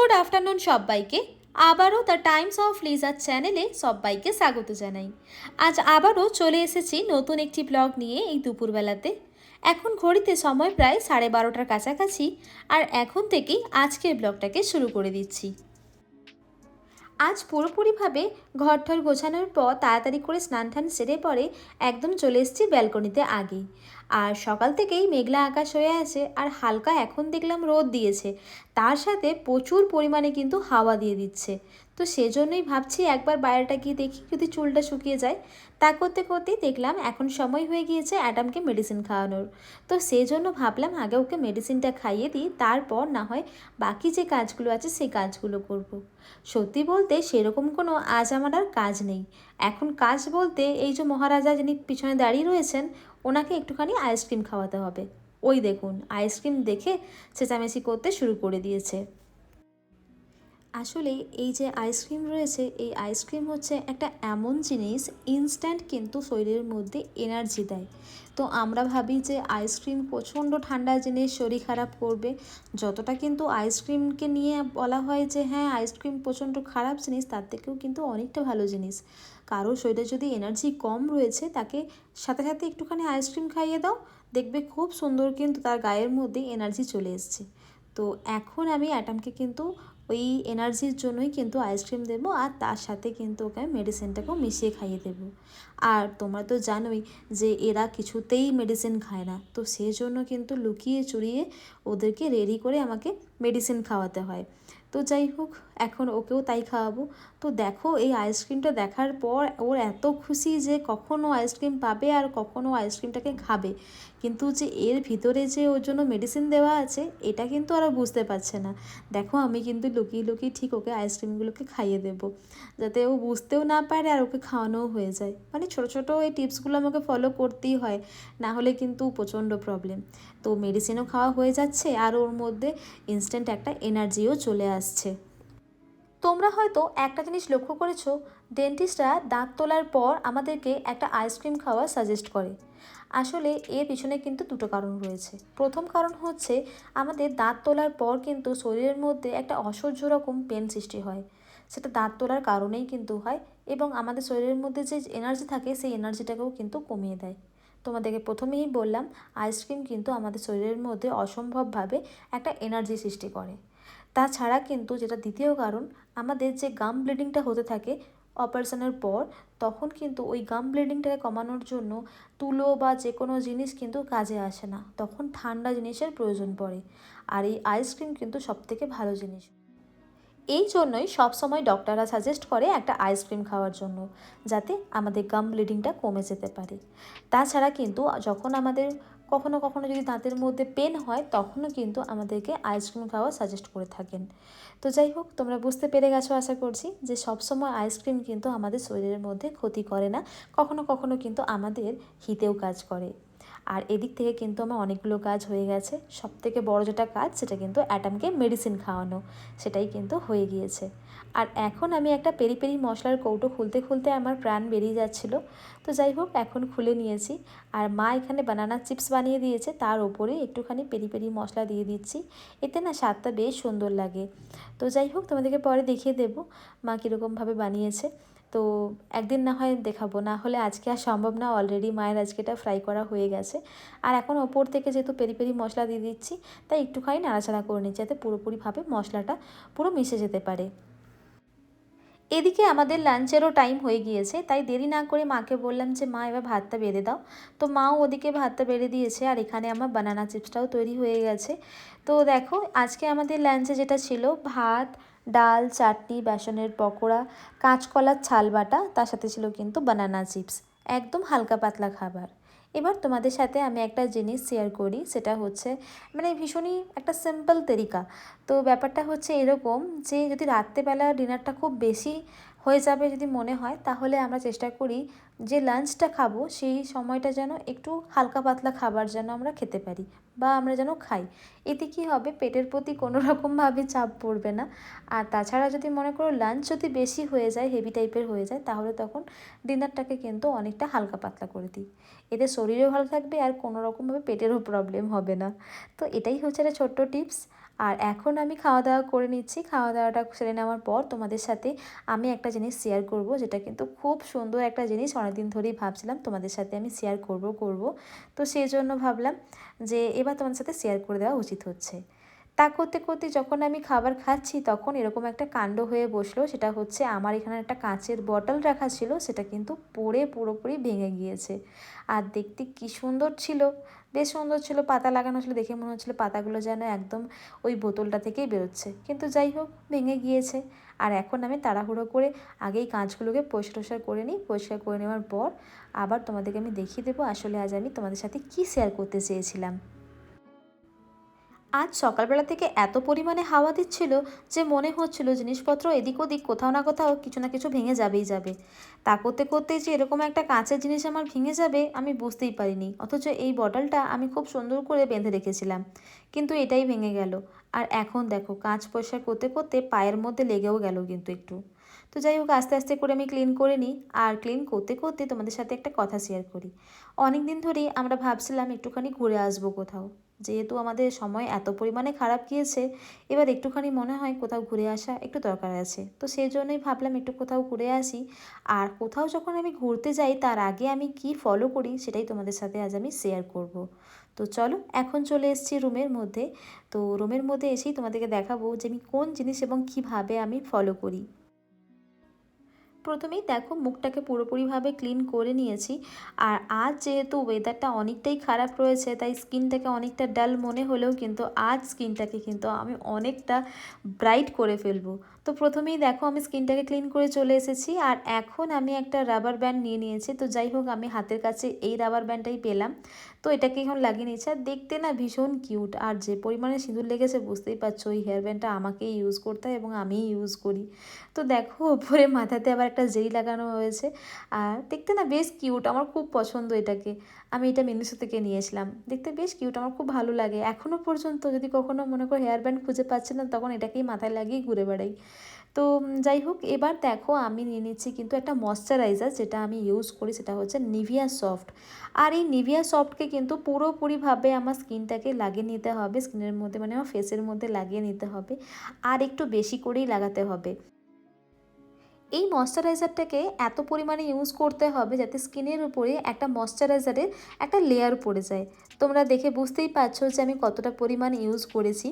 Good afternoon সবাইকে। আবারও the Times of লিজার চ্যানেলে সবাইকে স্বাগত জানাই। আজ আবারও চলে এসেছি নতুন একটি ব্লগ নিয়ে এই দুপুরবেলাতে। এখন ঘড়িতে সময় প্রায় সাড়ে বারোটার কাছাকাছি, আর এখন থেকেই আজকের ব্লগটাকে শুরু করে দিচ্ছি। আজ পুরোপুরিভাবে ঘরঠর গোছানোর পর তাড়াতাড়ি করে স্নান টান সেরে পরে একদম চলে এসেছি ব্যালকনিতে আগেই আর সকাল থেকেই মেঘলা আকাশ হয়ে আছে আর হালকা এখন দেখলাম রোদ দিয়েছে। তার সাথে প্রচুর পরিমাণে কিন্তু হাওয়া দিয়ে দিচ্ছে। তো সেজন্যই ভাবছি একবার বাইরেটা গিয়ে দেখি যদি চুলটা শুকিয়ে যায়। তা করতে করতেই দেখলাম এখন সময় হয়ে গিয়েছে অ্যাডামকে মেডিসিন খাওয়ানোর। তো সেই জন্য ভাবলাম আগে ওকে মেডিসিনটা খাইয়ে দিই, তারপর না হয় বাকি যে কাজগুলো আছে সেই কাজগুলো করব। সত্যি বলতে সেরকম কোনো আজ আমার আর কাজ নেই। এখন কাজ বলতে এই যে মহারাজা যিনি পিছনে দাঁড়িয়ে রয়েছেন, ওনাকে একটুখানি আইসক্রিম খাওয়াতে হবে। ওই দেখুন, আইসক্রিম দেখে চেঁচামেচি করতে শুরু করে দিয়েছে। আসলে এই যে আইসক্রিম রয়েছে, এই আইসক্রিম হচ্ছে একটা এমন জিনিস ইনস্ট্যান্ট কিন্তু শরীরের মধ্যে এনার্জি দেয়। তো আমরা ভাবি যে আইসক্রিম প্রচণ্ড ঠান্ডা জিনিস, শরীর খারাপ করবে। যতটা কিন্তু আইসক্রিমকে নিয়ে বলা হয় যে হ্যাঁ আইসক্রিম প্রচণ্ড খারাপ জিনিস, তার থেকেও কিন্তু অনেকটা ভালো জিনিস। কারও শরীরে যদি এনার্জি কম রয়েছে, তাকে সাথে সাথে একটুখানি আইসক্রিম খাইয়ে দাও, দেখবে খুব সুন্দর কিন্তু তার গায়ের মধ্যে এনার্জি চলে এসছে। তো এখন আমি অ্যাটামকে কিন্তু ওই এনার্জির জন্যই কিন্তু আইসক্রিম দেব আর তার সাথে কিন্তু ওকে আমি মেডিসিনটাকেও মিশিয়ে খাইয়ে দেব। আর তোমরা তো জানোই যে এরা কিছুতেই মেডিসিন খায় না। তো সেই জন্য কিন্তু লুকিয়ে চুরিয়ে ওদেরকে রেডি করে আমাকে মেডিসিন খাওয়াতে হয়। তো যাই হোক এখন ওকেও তাই খাওয়াবো। তো দেখো, এই আইসক্রিমটা দেখার পর ওর এত খুশি যে কখনও আইসক্রিম পাবে আর কখনও আইসক্রিমটাকে খাবে। কিন্তু যে এর ভিতরে যে ওর জন্য মেডিসিন দেওয়া আছে, এটা কিন্তু ওরা বুঝতে পারছে না। দেখো, আমি কিন্তু লুকিয়ে লুকিয়ে ঠিক ওকে আইসক্রিমগুলোকে খাইয়ে দেবো। যাতে ও বুঝতেও না পারে আর ওকে খাওয়ানোও হয়ে যায়। মানে ছোটো ছোটো এই টিপসগুলো আমাকে ফলো করতেই হয়, না হলে কিন্তু প্রচণ্ড প্রবলেম তো মেডিসিনও খাওয়া হয়ে যাচ্ছে আর ওর মধ্যে ইনস্ট্যান্ট একটা এনার্জিও চলে আসছে। তোমরা হয়তো একটা জিনিস লক্ষ্য করেছ ডেন্টিস্টরা দাঁত তোলার পর আমাদেরকে একটা আইসক্রিম খাওয়া সাজেস্ট করে। আসলে এর পিছনে কিন্তু দুটো কারণ রয়েছে। প্রথম কারণ হচ্ছে, আমাদের দাঁত তোলার পর কিন্তু শরীরের মধ্যে একটা অসহ্য রকম পেন সৃষ্টি হয়। সেটা দাঁত তোলার কারণেই কিন্তু হয় এবং আমাদের শরীরের মধ্যে যে এনার্জি থাকে, সেই এনার্জিটাকেও কিন্তু কমিয়ে দেয়। তোমাদেরকে প্রথমেই বললাম আইসক্রিম কিন্তু আমাদের শরীরের মধ্যে অসম্ভবভাবে একটা এনার্জি সৃষ্টি করে। তাছাড়া কিন্তু যেটা দ্বিতীয় কারণ, আমাদের যে গাম ব্লিডিংটা হতে থাকে অপারেশনের পর, তখন কিন্তু ওই গাম ব্লিডিংটাকে কমানোর জন্য তুলো বা যে কোনো জিনিস কিন্তু কাজে আসে না। তখন ঠান্ডা জিনিসের প্রয়োজন পড়ে। আর এই আইসক্রিম কিন্তু সবথেকে ভালো জিনিস। এই জন্যই সবসময় ডক্টররা সাজেস্ট করে একটা আইসক্রিম খাওয়ার জন্য, যাতে আমাদের গাম ব্লিডিংটা কমে যেতে পারে। তাছাড়া কিন্তু যখন আমাদের কখনো কখনো যদি দাঁতের মধ্যে পেন হয়, তখনও কিন্তু আমাদেরকে আইসক্রিম খাওয়া সাজেস্ট করে থাকেন। তো যাই হোক, তোমরা বুঝতে পেরে গেছো আশা করছি যে সবসময় আইসক্রিম কিন্তু আমাদের শরীরের মধ্যে ক্ষতি করে না, কখনো কখনো কিন্তু আমাদের হিতেও কাজ করে। আর এদিক থেকে কিন্তু আমার অনেকগুলো কাজ হয়ে গেছে। সব থেকে বড়ো যেটা কাজ, সেটা কিন্তু অ্যাটামকে মেডিসিন খাওয়ানো, সেটাই কিন্তু হয়ে গিয়েছে। আর এখন আমি একটা পেরি পেরি মশলার কৌটো খুলতে খুলতে আমার প্রাণ বেরিয়ে যাচ্ছিল। তো যাই হোক, এখন খুলে নিয়েছি। আর মা এখানে বানানা চিপস বানিয়ে দিয়েছে, তার ওপরে একটুখানি পেরি পেরি মশলা দিয়ে দিচ্ছি। এতে না স্বাদটা বেশ সুন্দর লাগে। তো যাই হোক, তোমাদেরকে পরে দেখিয়ে দেবো মা কীরকমভাবে বানিয়েছে। তো একদিন না হয় দেখাবো, না হলে আজকে আর সম্ভব না অলরেডি মায়ের আজকে এটা ফ্রাই করা হয়ে গেছে। আর এখন ওপর থেকে যেহেতু পেরি পেরি মশলা দিয়ে দিচ্ছি, তাই একটুখানি নাড়াচাড়া করে নিচ্ছি, যাতে পুরোপুরিভাবে মশলাটা পুরো মিশে যেতে পারে। এদিকে আমাদের লাঞ্চেরও টাইম হয়ে গিয়েছে, তাই দেরি না করে মাকে বললাম যে, মা, এবার ভাতটা বেড়ে দাও। তো মাও ওদিকে ভাতটা বেড়ে দিয়েছে, আর এখানে আমার বানানা চিপসটাও তৈরি হয়ে গেছে। তো দেখো, আজকে আমাদের লাঞ্চে যেটা ছিল, ভাত, ডাল, চাটনি, বেসনের পকোড়া, কাঁচকলার ছাল বাটা, তার সাথে ছিল কিন্তু বানানা চিপস একদম হালকা পাতলা খাবার। এবার তোমাদের সাথে আমি একটা জিনিস শেয়ার করি, সেটা হচ্ছে মানে ভীষণই একটা সিম্পল তরিকা। তো ব্যাপারটা হচ্ছে এরকম যে, যদি রাত্রেবেলা ডিনারটা খুব বেশি হয়ে যাবে যদি মনে হয়, তাহলে আমরা চেষ্টা করি যে লাঞ্চটা খাব, সেই সময়টা যেন একটু হালকা পাতলা খাবার যেন আমরা খেতে পারি। বা আমরা যেন খাই। এতে কি হবে? পেটের প্রতি কোনো রকমভাবে চাপ পড়বে না। আর তাছাড়া যদি মনে করো লাঞ্চ যদি বেশি হয়ে যায় হেভি টাইপের হয়ে যায়, তাহলে তখন ডিনারটাকে কিন্তু অনেকটা হালকা পাতলা করে দিই। এতে শরীরও ভালো থাকবে আর কোনো রকমভাবে পেটেরও প্রবলেম হবে না। তো এটাই হচ্ছে একটা ছোট্ট টিপস আর এখন আমি খাওয়া দাওয়া করে নিচ্ছি। খাওয়া দাওয়াটা সেরে নেওয়ার পর তোমাদের সাথে আমি একটা জিনিস শেয়ার করব, যেটা কিন্তু খুব সুন্দর একটা জিনিস। অনেকদিন ধরেই ভাবছিলাম তোমাদের সাথে আমি শেয়ার করব করব। তো সেই জন্য ভাবলাম যে এবার তোমাদের সাথে শেয়ার করে দেওয়া উচিত হচ্ছে। তা করতে করতে যখন আমি খাবার খাচ্ছি তখন এরকম একটা কাণ্ড হয়ে বসল। সেটা হচ্ছে আমার এখানে একটা কাঁচের বটল রাখা ছিল, সেটা কিন্তু পড়ে পুরোপুরি ভেঙে গিয়েছে। আর দেখতে কি সুন্দর ছিল। বেশ সুন্দর ছিল, পাতা লাগানো ছিল, দেখে মনে হচ্ছিল পাতাগুলো যেন একদম ওই বোতলটা থেকেই বেরোচ্ছে। কিন্তু যাই হোক, ভেঙে গিয়েছে। আর এখন আমি তাড়াহুড়ো করে আগেই কাঁচগুলোকে পরিষ্কার টরিষ্কার করে নিই। পরিষ্কার করে নেওয়ার পর আবার তোমাদেরকে আমি দেখিয়ে দেবো আসলে আজ আমি তোমাদের সাথে কী শেয়ার করতে চেয়েছিলাম। আজ সকালবেলা থেকে এত পরিমাণে হাওয়া দিচ্ছিল যে মনে হচ্ছিল জিনিসপত্র এদিক ওদিক কোথাও না কোথাও কিছু না কিছু ভেঙে যাবেই যাবে। তা করতে করতে যে এরকম একটা কাঁচের জিনিস আমার ভেঙে যাবে, আমি বুঝতেই পারিনি। অথচ এই বটলটা আমি খুব সুন্দর করে বেঁধে রেখেছিলাম। কিন্তু এটাই ভেঙে গেল। আর এখন দেখো, কাঁচ পরিষ্কার করতে করতে পায়ের মধ্যে লেগেও গেল কিন্তু একটু। তো যাই হোক, আস্তে আস্তে করে আমি ক্লিন করে নিই। আর ক্লিন করতে করতে তোমাদের সাথে একটা কথা শেয়ার করি। অনেক দিন ধরেই আমরা ভাবছিলাম একটুখানি ঘুরে আসব কোথাও। যেহেতু আমাদের সময় এত পরিমাণে খারাপ গিয়েছে, এবার একটুখানি মনে হয় কোথাও ঘুরে আসা একটু দরকার আছে। তো সেই জন্যই ভাবলাম একটু কোথাও ঘুরে আসি। আর কোথাও যখন আমি ঘুরতে যাই, তার আগে আমি কি ফলো করি সেটাই তোমাদের সাথে আজ আমি শেয়ার করব। তো চলো, এখন চলে এসেছি রুমের মধ্যে। তো রুমের মধ্যে এসেই তোমাদেরকে দেখাবো যে আমি কোন জিনিস এবং কীভাবে আমি ফলো করি। প্রথমেই দেখো মুখটাকে পুরোপুরিভাবে ক্লিন করে নিয়েছি। আর আজ যেহেতু ওয়েদারটা অনেকটাই খারাপ রয়েছে, তাই স্কিনটাকে অনেকটা ডাল মনে হলেও কিন্তু আজ স্কিনটাকে কিন্তু আমি অনেকটা ব্রাইট করে ফেলব। তো প্রথমেই দেখো আমি স্কিনটাকে ক্লিন করে চলে এসেছি আর এখন আমি একটা রাবার ব্যান্ড নিয়ে নিয়েছি। তো যাই হোক, আমি হাতের কাছে এই রাবার ব্যান্ডটাই পেলাম। এটাকে এখন লাগিয়ে নিয়েছে। আর দেখতে না ভীষণ কিউট। আর যে পরিমাণে সিঁদুর লেগেছে, বুঝতেই পারছ ওই হেয়ার ব্যান্ডটা আমাকেই ইউজ করতে হয় এবং আমিই ইউজ করি। তো দেখো ওপরে মাথাতে আবার একটা জেরি লাগানো হয়েছে। আর দেখতে না বেশ কিউট, আমার খুব পছন্দ এটাকে। আমি এটা মিনিসো থেকে নিয়েছিলাম। দেখতে বেশ কিউট, আমার খুব ভালো লাগে। এখনও পর্যন্ত যদি কখনও মনে করো হেয়ার ব্যান্ড খুঁজে পাচ্ছে না, তখন এটাকেই মাথায় লাগিয়ে ঘুরে বেড়াই। তো যাই হোক এবার দেখো আমি নিয়ে নিচ্ছি কিন্তু একটা ময়শ্চারাইজার যেটা আমি ইউজ করি, সেটা হচ্ছে নিভিয়া সফট আর এই নিভিয়া সফটকে কিন্তু পুরোপুরিভাবে আমার স্কিনটাকে লাগিয়ে নিতে হবে স্কিনের মধ্যে মানে আমার ফেসের মধ্যে লাগিয়ে নিতে হবে। আর একটু বেশি করেই লাগাতে হবে। এই ময়শ্চারাইজারটাকে এত পরিমাণে ইউজ করতে হবে যাতে স্কিনের উপরে একটা ময়শ্চারাইজারের একটা লেয়ার পড়ে যায়। তোমরা দেখে বুঝতেই পারছ যে আমি কতটা পরিমাণ ইউজ করেছি।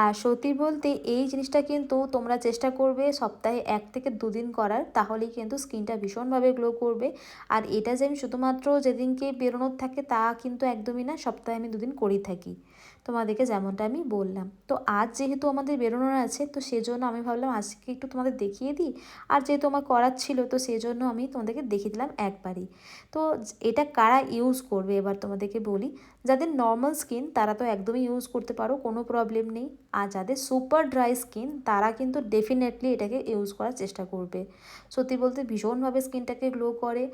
আর সত্যি বলতে এই জিনিসটা কিন্তু তোমরা চেষ্টা করবে সপ্তাহে এক থেকে দুদিন করার, তাহলেই কিন্তু স্কিনটা ভীষণভাবে গ্লো করবে। আর এটা যে আমি শুধুমাত্র যেদিনকে বেরোনোর থাকে তা কিন্তু একদমই না, সপ্তাহে আমি দুদিন করেই থাকি। তোমাদেরকে যেমনটা আমি বললাম। তো আজ যেহেতু আমাদের বেরোনোর আছে, তো সেজন্য আমি ভাবলাম আজকে একটু তোমাদের দেখিয়ে দিই। আর যেহেতু আমার করার ছিল, তো সেই জন্য আমি তোমাদেরকে দেখিয়ে দিলাম একবারই। তো এটা কারা ইউজ করবে? এবার তোমাদেরকে বলি। যাদের নর্মাল স্কিন তারা তো একদমই ইউজ করতে পারো, কোনো প্রবলেম নেই। আর যাদের সুপার ড্রাই স্কিন তারা কিন্তু ডেফিনেটলি এটাকে ইউজ করার চেষ্টা করবে। সত্যি বলতে ভীষণভাবে স্কিনটাকে গ্লো করে।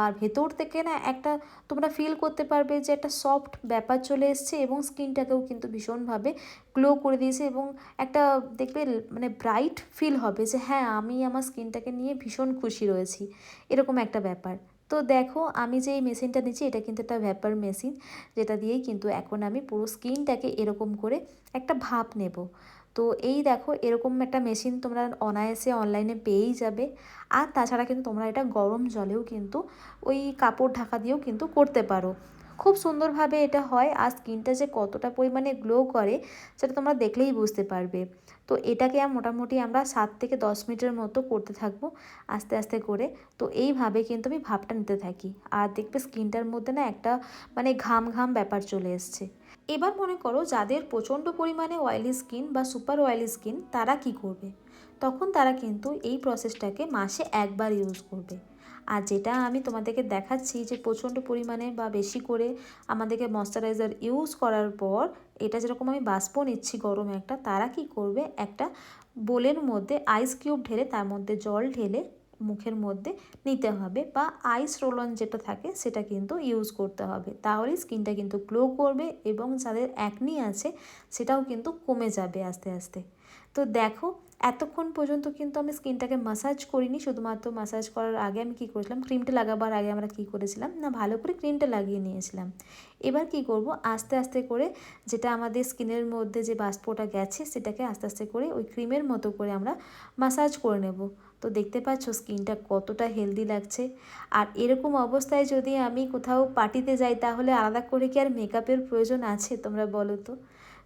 আর ভেতর থেকে না একটা তোমরা ফিল করতে পারবে যে একটা সফট ব্যাপার চলে এসছে এবং স্কিনটাকেও কিন্তু ভীষণভাবে গ্লো করে দিয়েছে এবং একটা দেখবে মানে ব্রাইট ফিল হবে যে হ্যাঁ আমি আমার স্কিনটাকে নিয়ে ভীষণ খুশি রয়েছি। এরকম একটা ব্যাপার। তো দেখো, আমি যে এই মেশিনটা নিচ্ছি, এটা কিন্তু একটা ভ্যাপার মেশিন যেটা দিয়েই কিন্তু এখন আমি পুরো স্কিনটাকে এরকম করে একটা ভাপ নেব। তো এই দেখো, এরকম একটা মেশিন তোমরা অনায়াসে অনলাইনে পেয়েই যাবে। আর তাছাড়া কিন্তু তোমরা এটা গরম জলেও কিন্তু ওই কাপড় ঢাকা দিয়েও কিন্তু করতে পারো। খুব সুন্দরভাবে এটা হয়, আর স্কিনটা যে কতটা পরিমাণে গ্লো করে, সেটা তোমরা দেখলেই বুঝতে পারবে। তো এটাকে মোটামুটি আমরা সাত থেকে দশ মিনিটের মতো করতে থাকব আস্তে আস্তে করে। তো এইভাবে কিন্তু আমি ভাবটা নিতে থাকি। আর দেখবে স্কিনটার মধ্যে না একটা মানে ঘাম ঘাম ব্যাপার চলে এসছে। এবার মনে করো যাদের প্রচণ্ড পরিমাণে অয়েলি স্কিন বা সুপার অয়েলি স্কিন তারা কি করবে? তখন তারা কিন্তু এই প্রসেসটাকে মাসে একবার ইউজ করবে। আর যেটা আমি তোমাদেরকে দেখাচ্ছি যে প্রচণ্ড পরিমাণে বা বেশি করে আমাদেরকে ময়শ্চারাইজার ইউজ করার পর, এটা যেরকম আমি বাষ্প নিচ্ছি গরম একটা, তারা কি করবে? একটা বোলের মধ্যে আইস কিউব ঢেলে, তার মধ্যে জল ঢেলে মুখের মধ্যে নিতে হবে বা আইস রোলন যেটা থাকে, সেটা কিন্তু ইউজ করতে হবে। তাহলে স্কিনটা কিন্তু গ্লো করবে এবং যাদের অ্যাকনি আছে, সেটাও কিন্তু কমে যাবে আস্তে আস্তে। তো দেখো এতক্ষণ পর্যন্ত কিন্তু আমি স্কিনটাকে মাসাজ করিনি, শুধুমাত্র মাসাজ করার আগে আমি কী করেছিলাম ক্রিমটা লাগাবার আগে আমরা কী করেছিলাম, না ভালো করে ক্রিমটা লাগিয়ে নিয়েছিলাম। এবার কি করব, আস্তে আস্তে করে যেটা আমাদের স্কিনের মধ্যে যে বাষ্পটা গেছে, সেটাকে আস্তে আস্তে করে ওই ক্রিমের মতো করে আমরা মাসাজ করে নেব। তো দেখতে পাচ্ছ স্কিনটা কতটা হেলদি লাগছে। আর এরকম অবস্থায় যদি আমি কোথাও পার্টিতে যাই, তাহলে আলাদা করে কি আর মেকআপের প্রয়োজন আছে তোমরা বলো তো?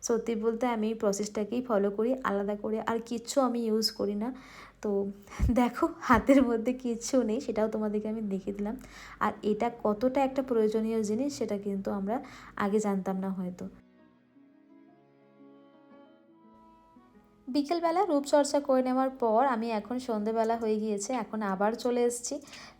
সত্যি বলতে আমি এই প্রসেসটাকেই ফলো করি, আলাদা করে আর কিচ্ছু আমি ইউজ করি না। তো দেখো, হাতের মধ্যে কিচ্ছু নেই, সেটাও তোমাদেরকে আমি দেখিয়ে দিলাম। আর এটা কতটা একটা প্রয়োজনীয় জিনিস, সেটা কিন্তু আমরা আগে জানতাম না হয়তো। বিকেলবেলা রূপচর্চা করে নেওয়ার পর আমি এখন সন্ধেবেলা হয়ে গিয়েছে, এখন আবার চলে এসেছি।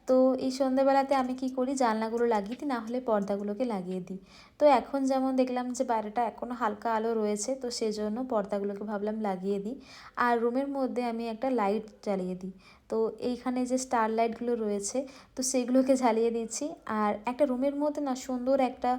তো এই সন্ধেবেলাতে আমি কি করি? জানলাগুলো লাগিয়ে দিই না হলে পর্দাগুলোকে লাগিয়ে দিই। তো এখন যেমন দেখলাম যে বাইরেটা এখনও হালকা আলো রয়েছে, তো সেজন্য পর্দাগুলোকে ভাবলাম লাগিয়ে দিই। আর রুমের মধ্যে আমি একটা লাইট জ্বালিয়ে দিই। তো এইখানে যে স্টার লাইটগুলো রয়েছে, তো সেগুলোকে জ্বালিয়ে দিচ্ছি। আর একটা রুমের মধ্যে না সুন্দর একটা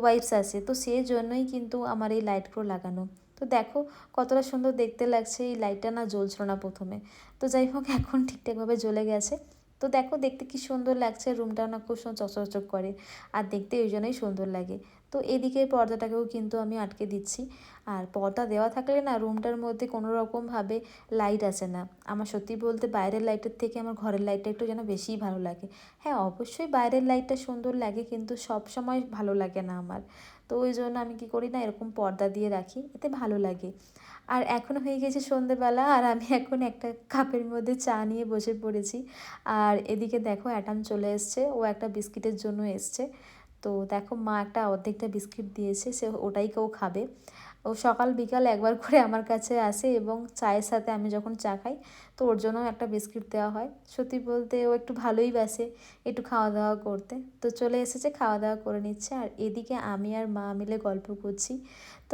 ওয়াইবস আছে, তো সেই জন্যই কিন্তু আমার এই লাইটগুলো লাগানো। তো দেখো কতটা সুন্দর দেখতে লাগছে, এই লাইটটা না জ্বলছিল না প্রথমে। তো যাই হোক, এখন ঠিকঠাকভাবে জ্বলে গেছে। তো দেখো দেখতে কি সুন্দর লাগছে। রুমটাও না খুব সুন্দর চকচক করে। আর দেখতে ওই জন্যই সুন্দর লাগে। তো এদিকে পর্দাটাকেও কিন্তু আমি আটকে দিচ্ছি। আর পর্দা দেওয়া থাকলে না রুমটার মধ্যে কোনো রকমভাবে লাইট আসে না। আমার সত্যি বলতে বাইরের লাইটের থেকে আমার ঘরের লাইটটা একটু যেন বেশিই ভালো লাগে। হ্যাঁ অবশ্যই বাইরের লাইটটা সুন্দর লাগে কিন্তু সব সময় ভালো লাগে না আমার। তো ওই জন্য আমি কি করি না এরকম পর্দা দিয়ে রাখি। এতে ভালো লাগে। আর এখন হয়ে গেছে সন্ধেবেলা আর আমি এখন একটা কাপের মধ্যে চা নিয়ে বসে পড়েছি। আর এদিকে দেখো অ্যাটাম চলে এসছে, ও একটা বিস্কিটের জন্য এসছে। তো দেখো মা একটা অর্ধেকটা বিস্কিট দিয়েছে, সে ওটাই কেউ খাবে। ও সকাল বিকাল একবার করে আমার কাছে আসে এবং চায়ের সাথে আমি যখন চা খাই, তো ওর জন্যও একটা বিস্কিট দেওয়া হয়। সত্যি বলতে ও একটু ভালোই বাসে একটু খাওয়া দাওয়া করতে। তো চলে এসেছে, খাওয়া দাওয়া করে নিচ্ছে। আর এদিকে আমি আর মা মিলে গল্প করছি।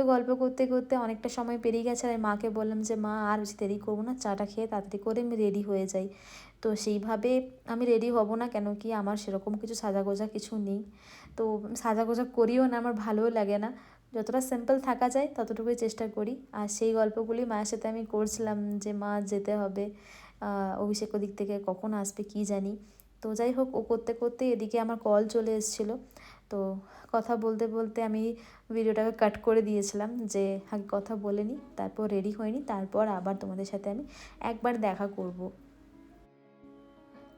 তো গল্প করতে করতে অনেকটা সময় পেরিয়ে গেছে আর মাকে বললাম যে, মা, আর বেশি দেরি করব না, চাটা খেয়ে তাড়াতাড়ি করে আমি রেডি হয়ে যাই। তো সেইভাবে আমি রেডি হব না কেন কি আমার সেরকম কিছু সাজাগোজা কিছু নেই। তো সাজাগোজা করিও না, আমার ভালোও লাগে না। যতটা সিম্পল থাকা যায় ততটুকুই চেষ্টা করি। আর সেই গল্পগুলি মায়ের সাথে আমি করছিলাম যে, মা, যেতে হবে। অভিষেক ওদিক থেকে কখন আসবে কি জানি? তো যাই হোক, ও করতে করতে এদিকে আমার কল চলে এসেছিল। তো কথা বলতে বলতে আমি ভিডিওটাকে কাট করে দিয়েছিলাম যে, আগে কথা বলে নিই তারপর রেডি হয়নি তারপর আবার তোমাদের সাথে আমি একবার দেখা করব।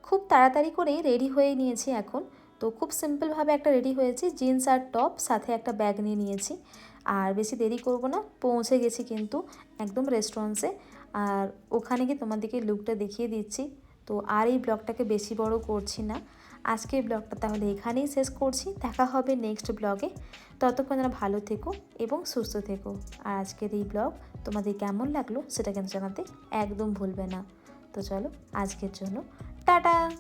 খুব তাড়াতাড়ি করেই রেডি হয়ে নিয়েছি এখন। তো খুব সিম্পলভাবে একটা রেডি হয়েছি জিন্স আর টপ সাথে একটা ব্যাগ নিয়ে নিয়েছি। আর বেশি দেরি করব না, পৌঁছে গেছি কিন্তু একদম রেস্টুরেন্টসে আর ওখানে গিয়ে তোমাদেরকে লুকটা দেখিয়ে দিচ্ছি। তো আর এই ব্লগটাকে বেশি বড় করছি না। আজকের ব্লগটা তাহলে এখানেই শেষ করছি। দেখা হবে নেক্সট ব্লগে। ততক্ষণ যেন ভালো থেকো এবং সুস্থ থেকো। আর আজকের এই ব্লগ তোমাদের কেমন লাগল সেটা কিন্তু জানাতে একদম ভুলবে না। তো চলো, আজকের জন্য টাটা!